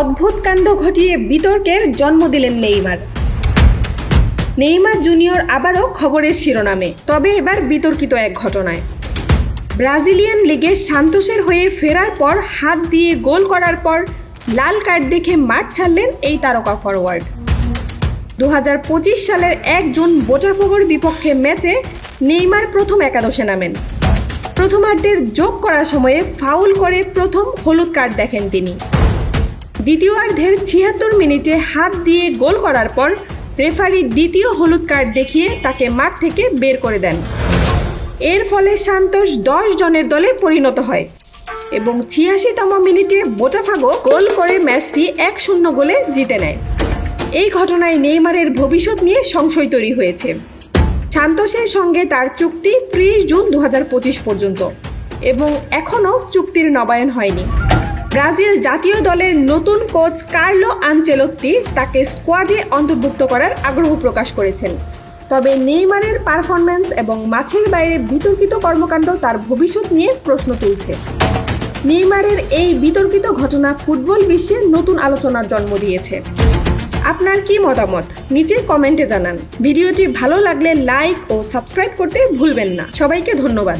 অদ্ভুত কাণ্ড ঘটিয়ে বিতর্কের জন্ম দিলেন নেইমার। নেইমার জুনিয়র আবারও খবরের শিরোনামে, তবে এবার বিতর্কিত এক ঘটনায়। ব্রাজিলিয়ান লিগে সান্তোসের হয়ে ফেরার পর হাত দিয়ে গোল করার পর লাল কার্ড দেখে মাঠ ছাড়লেন এই তারকা ফরওয়ার্ড দু হাজার পঁচিশ সালের এক জুন বোটাফোগোর বিপক্ষে ম্যাচে নেইমার প্রথম একাদশে নামেন। প্রথমার্ধের যোগ করার সময়ে ফাউল করে প্রথম হলুদ কার্ড দেখেন তিনি। দ্বিতীয়ার্ধের ছিয়াত্তর মিনিটে হাত দিয়ে গোল করার পর রেফারি দ্বিতীয় হলুদ কার্ড দেখিয়ে তাকে মাঠ থেকে বের করে দেন। এর ফলে সান্তোষ দশ জনের দলে পরিণত হয় এবং ছিয়াশিতম মিনিটে বোটাফাগো গোল করে ম্যাচটি এক শূন্য গোলে জিতে নেয়। এই ঘটনায় নেইমারের ভবিষ্যৎ নিয়ে সংশয় তৈরি হয়েছে। সান্তোষের সঙ্গে তার চুক্তি ত্রিশ জুন দু হাজার পঁচিশ পর্যন্ত এবং এখনও চুক্তির নবায়ন হয়নি। ব্রাজিল জাতীয় দলের নতুন কোচ কার্লো আনচেলত্তি তাকে স্কোয়াডে অন্তর্ভুক্ত করার আগ্রহ প্রকাশ করেছেন। তবে নেইমারের পারফরম্যান্স এবং মাছের বাইরে বিতর্কিত কর্মকাণ্ড তার ভবিষ্যৎ নিয়ে প্রশ্ন তুলছে। নেইমারের এই বিতর্কিত ঘটনা ফুটবল বিশ্বে নতুন আলোচনার জন্ম দিয়েছে। আপনার কি মতামত? নিচে কমেন্টে জানান। ভিডিওটি ভালো লাগলে লাইক ও সাবস্ক্রাইব করতে ভুলবেন না। সবাইকে ধন্যবাদ।